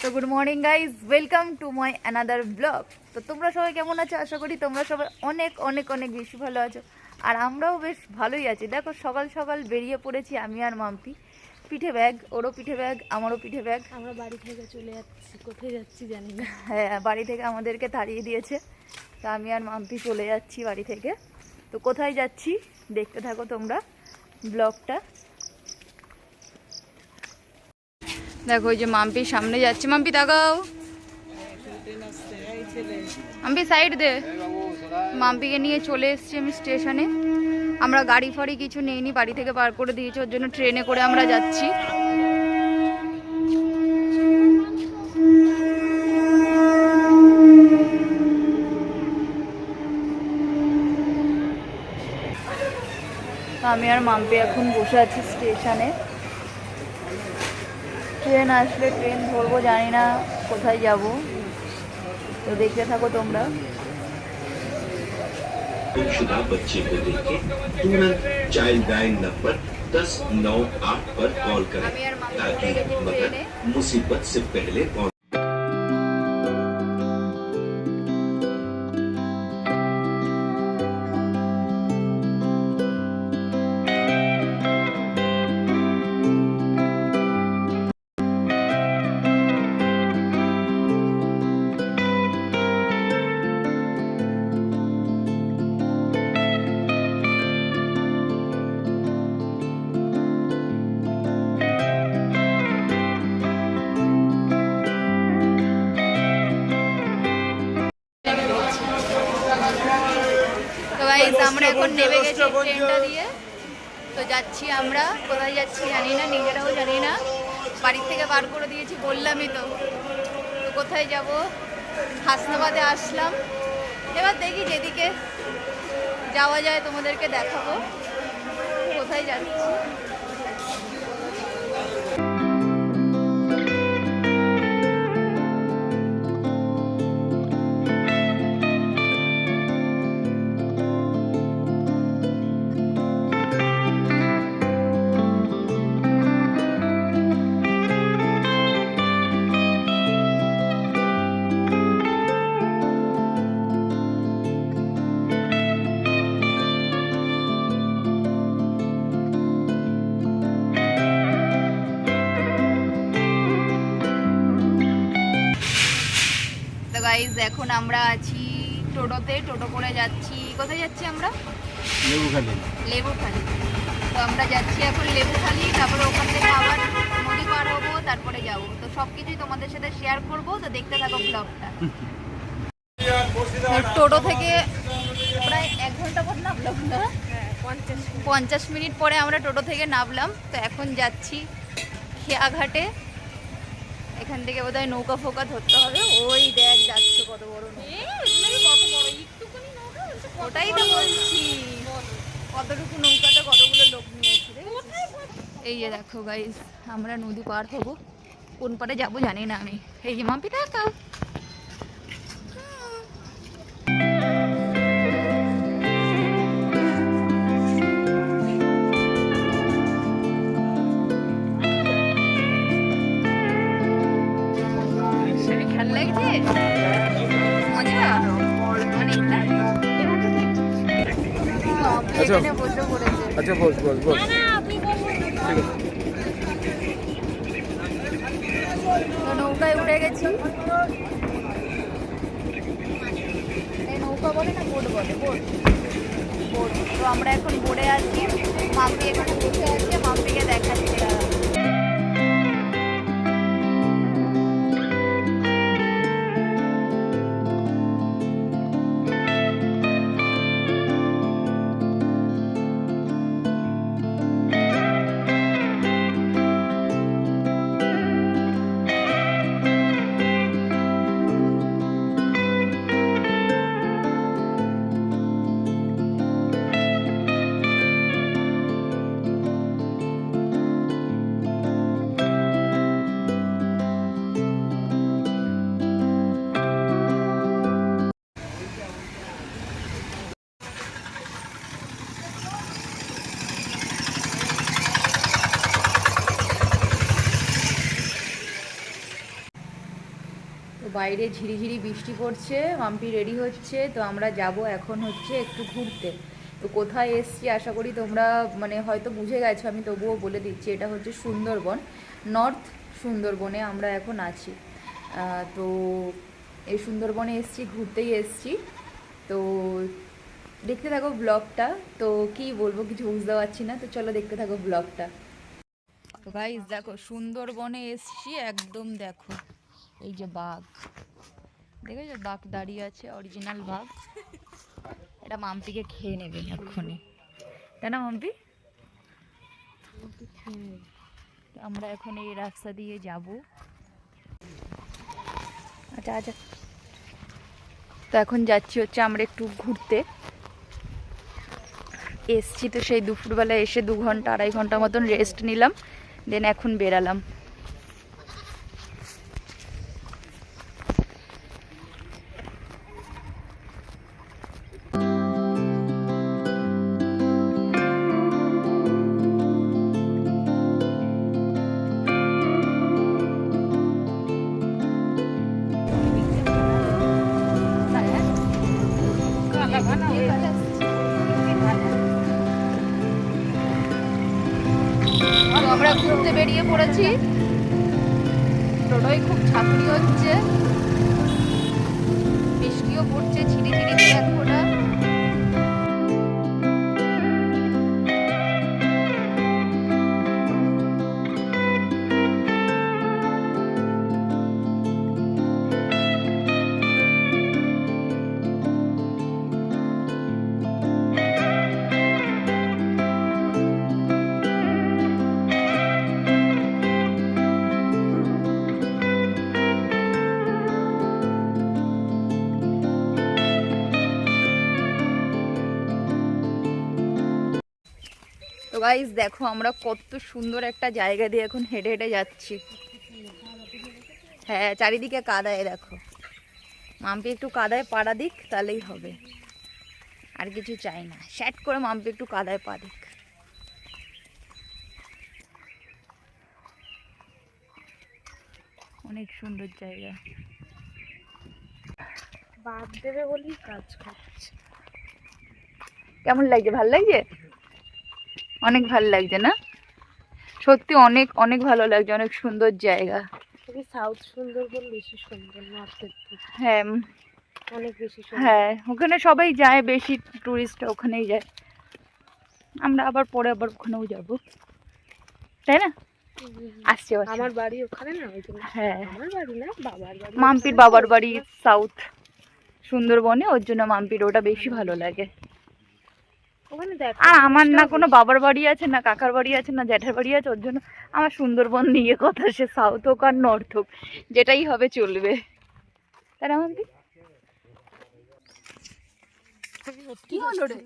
তো good morning guys welcome to my another blog তো তোমরা সবাই কেমন আছো? আশা করি তোমরা সবাই অনেক অনেক অনেক বেশি ভালো আছো। আর আমরাও বেশ ভালোই আছি। দেখো সকাল সকাল বেরিয়ে পড়েছি আমি আর মাম্পি। পিঠে ব্যাগ ওরও পিঠে ব্যাগ আমারও পিঠে ব্যাগ। আমরা বাড়ি থেকে চলে যাচ্ছি। কোথায় যাচ্ছি জানি না। হ্যাঁ বাড়ি থেকে আমাদেরকে তাড়িয়ে দিয়েছে। তা আমি আর মাম্পি চলে যাচ্ছি বাড়ি থেকে। তো কোথায় যাচ্ছি? দেখতে থাকো তোমরা ব্লগটা দেখো ওই যে মাম্পি সামনে যাচ্ছি। মাম্পি, তাকাও। মাম্পি সাইড দে। মাম্পিকে নিয়ে চলে এসেছি আমি স্টেশনে। আমরা গাড়ি ফাড়ি কিছু নেইনি, বাড়ি থেকে বার করে দিয়েছি, ওর জন্য ট্রেনে করে আমরা যাচ্ছি। আমি আর মাম্পি এখন বসে আছি স্টেশনে। ট্রেন আসলে ট্রেন ধরবো জানি না কোথায় যাব তো দেখতে থাকো তোমরা शुदा बच्चे को देखें तुरंत चाइल्ड लाइन नंबर दस नौ आठ पर कॉल करें আমি আর মাম্পি ताकि উঠে গেছি मदद ট্রেনে मुसीबत से पहले पहुंच আমরা এখন নেমে গেছি ট্রেনটা দিয়ে। তো যাচ্ছি আমরা কোথায় যাচ্ছি জানি না নিজেরাও জানি না। বাড়ির থেকে বার করে দিয়েছি বললামই তো। তো কোথায় যাব? হাসনাবাদে আসলাম। এবার দেখি যেদিকে যাওয়া যায় তোমাদেরকে দেখাবো। কোথায় যাচ্ছি? এখন আমরা আছি টোটোতে টোটো করে যাচ্ছি। কোথায় যাচ্ছি আমরা? লেবুখালি। তো আমরা যাচ্ছি এখন লেবুখালি তারপরে ওখান থেকে আবার নদী পার হব তারপরে যাব। তো সব কিছুই তোমাদের সাথে শেয়ার করব তো দেখতে থাকো ব্লগটা টোটো থেকে প্রায় এক ঘণ্টা পর নামলাম না? হ্যাঁ পঞ্চাশ মিনিট পরে আমরা টোটো থেকে নামলাম। তো এখন যাচ্ছি খেয়াঘাটে। এখান থেকে বোধ হয় নৌকা ফোকা ধরতে হবে। ওই দেখ যাচ্ছে কত বড় কত ওটাই তো বলছি। কতটুকু নৌকাতে কতগুলো লোক নিয়েছে এই যে দেখো গাইজ আমরা নদী পার হব। কোন পারে যাব জানি না আমি। এই যে মাম্পি তাকাও লাগছে? মজা? অনেকটা আচ্ছা। আচ্ছা বস বস বস। তো নৌকায় উঠে গেছি। এই নৌকা বলে না বোট বলে বোট। বোট। তো আমরা এখন বোটে আছি। মাম্পি এখানে বসে আছে মাম্পিকে দেখাচ্ছি। বাইরে ঝিরিঝিরি বৃষ্টি পড়ছে, মাম্পি রেডি হচ্ছে, তো আমরা যাব এখন হচ্ছে একটু ঘুরতে। তো কোথায় এসছি আশা করি তোমরা মানে হয়তো বুঝে গেছো, আমি তবুও বলে দিচ্ছি, এটা হচ্ছে সুন্দরবন, নর্থ সুন্দরবনে আমরা এখন আছি। তো এই সুন্দরবনে এসছি, ঘুরতেই এসছি। তো দেখতে থাকো ব্লগটা তো কি বলব, কিছু বুঝতে পারছি না, তো চলো দেখতে থাকো ব্লগটা তো দেখো, সুন্দরবনে এসছি, একদম দেখো। এই যে বাঘ। দেখেছ? বাঘ দাঁড়িয়ে আছে অরিজিনাল বাঘ। এটা মাম্পিকে খেয়ে নেবে এক্ষুনি। তাই না মাম্পি? আমরা এখন এই রাস্তা দিয়ে যাব। আচ্ছা আচ্ছা। তো এখন যাচ্ছি হচ্ছে আমরা একটু ঘুরতে। এসছি তো সেই দুপুরবেলা এসে দু ঘণ্টা, আড়াই ঘণ্টা মতন রেস্ট নিলাম দেন এখন বেরালাম। আমরা ঘুরতে বেরিয়ে পড়েছি। টোটোই খুব ছাত্রী হচ্ছে। বৃষ্টিও পড়ছে ছিড়ি ছিড়ি দিয়ে দেখো তো গাইজ দেখো আমরা কত সুন্দর একটা জায়গা দিয়ে এখন হেঁটে হেঁটে যাচ্ছি। হ্যাঁ চারিদিকে কাদায় দেখো। মাম্পি একটু কাদায় পাড়া দিক তাহলেই হবে। আর কিছু চাই না। শ্যাট করে মাম্পি একটু কাদায় পা দিক। অনেক সুন্দর জায়গা। বাদ দেবে বলেই কাজ করছে। কেমন লাগছে? ভালো লাগছে? অনেক ভালো লাগছে না? সত্যি অনেক অনেক ভালো লাগছে অনেক সুন্দর জায়গা। সাউথ সুন্দরবন বেশি সুন্দর নর্থের হ্যাঁ। অনেক বেশি হ্যাঁ ওখানে সবাই যায় বেশি টুরিস্ট ওখানেই যায়। আমরা আবার পরে আবার ওখানেও যাব। তাই না? আসছে। আমার বাড়ি ওখানে না হ্যাঁ। আমার বাড়ি না বাবার বাড়ি মাম্পির বাবার বাড়ি সাউথ সুন্দরবনে ওর জন্য মাম্পির ওটা বেশি ভালো লাগে। আর আমার না কোনো বাবার বাড়ি আছে না কাকার বাড়ি আছে না জ্যাঠার বাড়ি আছে ওর জন্য আমার সুন্দরবন নিয়ে কথা সে সাউথ হোক আর নর্থ হোক যেটাই হবে চলবে। না মাম্পি কি? হলো রে?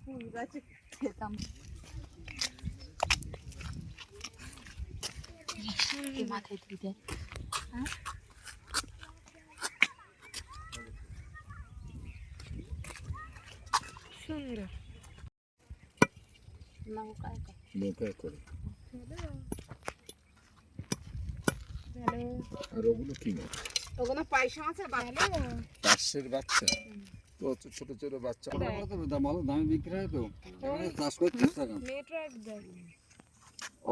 ফুল গাছে খেতাম মাথায় দিতে সুন্দর। করে। আর ওগুলো কি মাছ ওখানে পয়সা আছে হ্যালো। চাষের বাচ্চা। তো ছোট ছোট বাচ্চা। দাম ভালো দামে বিক্রি হয় তো। চাষ করতে টাকা নেটওয়ার্ক দেখ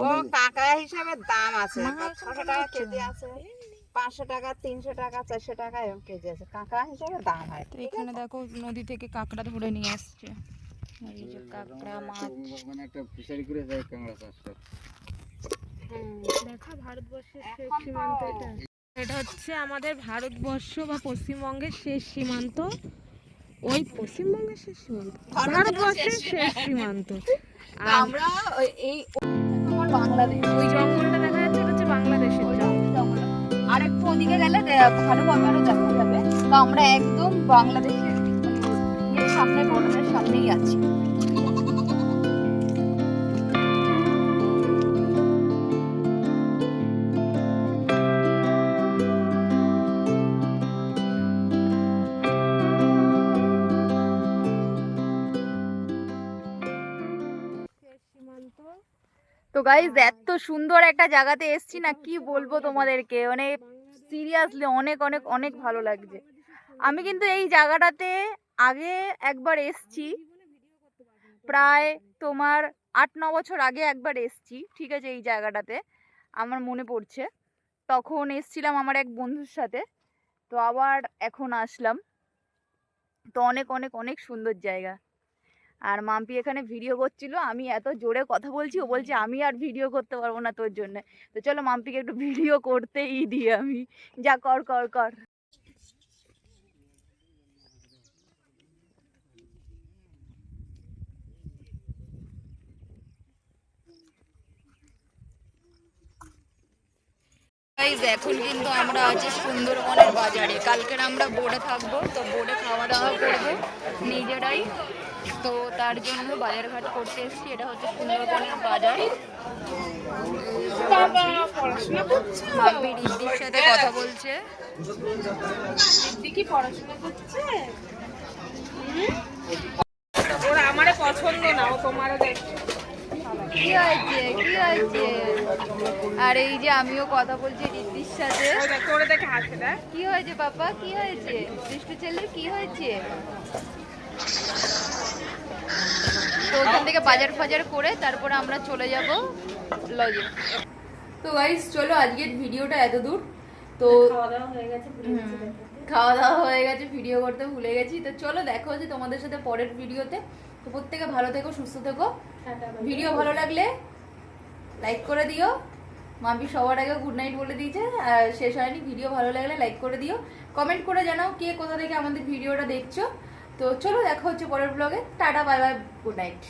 ও কাকা হিসাবে দাম আছে। ছশো টাকা কেজি আছে? পাঁচশো টাকা তিনশো টাকা চারশো টাকা এরকম কেজি আছে। কাঁকড়া হিসাবে দাম হয়। তো এখানে দেখো নদী থেকে কাঁকড়া ধরে নিয়ে আসছে। এই যে কাঁকড়া মাছ। মানে একটা ফিশারি করে যায় কাঁকড়া চাষ করে। দেখা ভারতবর্ষের শেষ সীমান্ত এটা। এটা হচ্ছে আমাদের ভারতবর্ষ বা পশ্চিমবঙ্গের শেষ সীমান্ত। ওই পশ্চিমবঙ্গের শেষ সীমান্ত। ভারতবর্ষের শেষ সীমান্ত। আমরা এই বাংলাদেশ। ওই জঙ্গলটা দেখা যাচ্ছে এটা হচ্ছে বাংলাদেশের জঙ্গল। আর একটু ওদিকে গেলে ভালোভাবে আরও দেখা যাবে। তো আমরা একদম বাংলাদেশের মানে সামনে বর্ডারের সামনেই আছি। গাইজ এত সুন্দর একটা জায়গাতে এসছি না, কি বলব তোমাদেরকে? মানে সিরিয়াসলি অনেক অনেক অনেক ভালো লাগছে। আমি কিন্তু এই জায়গাটাতে আগে একবার এসছি। প্রায় তোমার আট, ন বছর আগে একবার এসছি, ঠিক আছে, এই জায়গাটাতে, আমার মনে পড়ছে। তখন এসছিলাম আমার এক বন্ধুর সাথে, তো আবার এখন আসলাম। তো অনেক অনেক অনেক সুন্দর জায়গা। আর মাম্পি এখানে ভিডিও করছিল, আমি এত জোরে কথা বলছি, ও বলছে, আমি আর ভিডিও করতে পারব না তোর জন্য। তো চলো মাম্পিকে একটু ভিডিও করতেই দিই আমি। যা কর কর কর। এখন কিন্তু আমরা আছি সুন্দরবনের বাজারে। কালকের আমরা বোর্ডে থাকব, তো বোর্ডে খাওয়া দাওয়া করব নিজেরাই। তো তার জন্য বাজার ঘাট করতে এসেছি এটা হচ্ছে সুন্দরবনের বাজার। রিদ্দির সাথে কথা বলছে। কি পড়াশোনা করছে? ওরা আমারে পছন্দ না ও তোমারও দেখছে কি হয়েছে কি হয়েছে? আর এই যে আমিও কথা বলছি রিদ্দির সাথে। দেখ হাসে দেখ কি হয়েছে বাবা? কি হয়েছে? দুষ্টু ছেলে কি হয়েছে? তো ওখান থেকে বাজার ফাজার করে তারপরে আমরা চলে যাব লজে তো গাইস চলো আজকের ভিডিওটা এত দূর। তো খাওয়া দাওয়া হয়ে গেছে ভিডিও করতে ভুলে গেছি। তো চলো দেখো যে তোমাদের সাথে পরের ভিডিওতে। তো প্রত্যেকে ভালো থেকো সুস্থ থেকো। ভিডিও ভালো লাগলে লাইক করে দিও। মাম্পি সবার আগে গুড নাইট বলে দিয়েছে। আর শেষ হয়নি ভিডিও ভালো লাগলে লাইক করে দিও। কমেন্ট করে জানাও কে কোথা থেকে আমাদের ভিডিওটা দেখছ। তো চলো দেখা হচ্ছে পরের ব্লগে tata bye bye good night